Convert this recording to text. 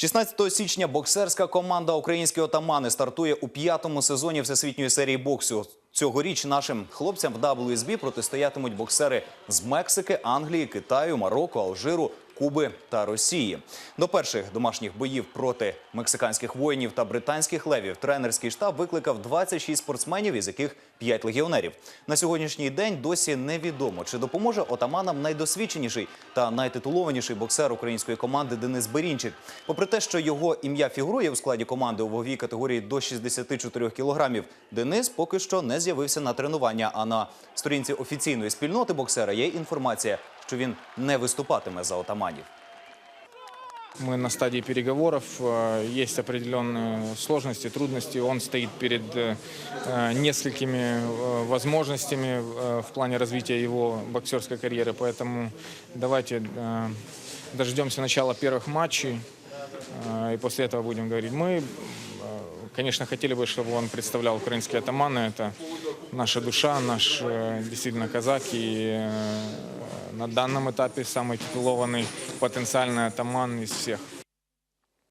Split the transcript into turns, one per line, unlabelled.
16 січня боксерська команда Українські отамани стартує у п'ятому сезоні всесвітньої серії боксу. Цьогоріч нашим хлопцям в WSB протистоятимуть боксери з Мексики, Англії, Китаю, Марокко, Алжиру, Куби та Росії. До перших домашніх боїв проти мексиканських воїнів та британських левів тренерський штаб викликав 26 спортсменів, із яких 5 легіонерів. На сьогоднішній день досі невідомо, чи допоможе отаманам найдосвідченіший та найтитулованіший боксер української команди Денис Берінчик. Попри те, що його ім'я фігурує у складі команди у ваговій категорії до 64 кілограмів, Денис поки що не з'явився на тренування. А на сторінці офіційної спільноти боксера є інформація, що він не виступатиме за отаманів.
Мы на стадии переговоров, э, есть определенные сложности, трудности. Он стоит перед э, э, несколькими э, возможностями э, в плане развития его боксерской карьеры, поэтому давайте э, дождемся начала первых матчей э, и после этого будем говорить. Мы, э, конечно, хотели бы, чтобы он представлял украинские атаманы. Это наша душа, наш э, действительно казак и э, на данном этапе самый титулованный потенциальный атаман из всех.